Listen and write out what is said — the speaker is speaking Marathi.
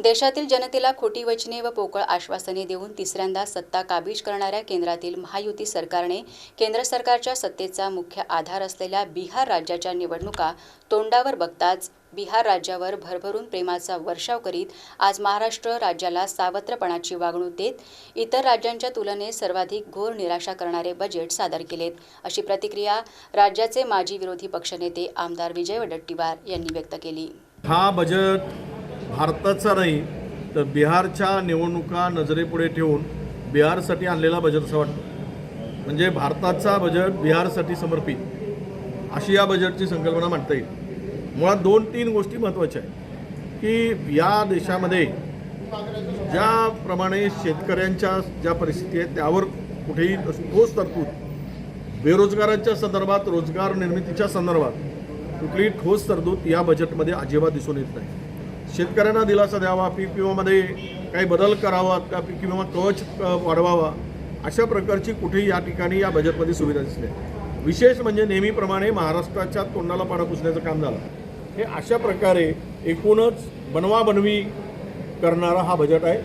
देशातील जनतेला खोटी वचने व पोकळ आश्वासने देऊन तिसऱ्यांदा सत्ता काबीज करणाऱ्या केंद्रातील महायुती सरकारने केंद्र सरकारच्या सत्तेचा मुख्य आधार असलेल्या बिहार राज्याच्या निवडणुका तोंडावर बघताच बिहार राज्यावर भरभरून प्रेमाचा वर्षाव करीत आज महाराष्ट्र राज्याला सावत्रपणाची वागणूक देत इतर राज्यांच्या तुलनेत सर्वाधिक घोर निराशा करणारे बजेट सादर केलेत. अशी प्रतिक्रिया राज्याचे माजी विरोधी पक्षनेते आमदार विजय वडट्टीवार यांनी व्यक्त केली. हा बजेट भारताचा नाही तर बिहारच्या निवडणुका नजरेपुढे ठेवून बिहारसाठी आणलेला बजेट असं वाटतं. म्हणजे भारताचा बजेट बिहारसाठी समर्पित अशी या बजेटची संकल्पना मांडता येईल. मुळात दोन तीन गोष्टी महत्त्वाच्या आहेत की या देशामध्ये ज्याप्रमाणे शेतकऱ्यांच्या ज्या परिस्थिती आहेत त्यावर कुठेही ठोस तरतूद बेरोजगारांच्या संदर्भात रोजगार निर्मितीच्या संदर्भात कुठलीही ठोस तरतूद या बजेटमध्ये अजिबात दिसून येत नाही. शेतकऱ्यांना दिलासा द्यावा पीक विमामध्ये काही बदल करावा का पीक विमा कवच वाढवावा अशा प्रकारची कुठेही या ठिकाणी या बजेटमध्ये सुविधा दिसली विशेष म्हणजे नेहमीप्रमाणे महाराष्ट्राच्या तोंडाला पाणं पुसण्याचं काम झालं. हे अशा प्रकारे एकूणच बनवाबनवी करणारा हा बजेट आहे.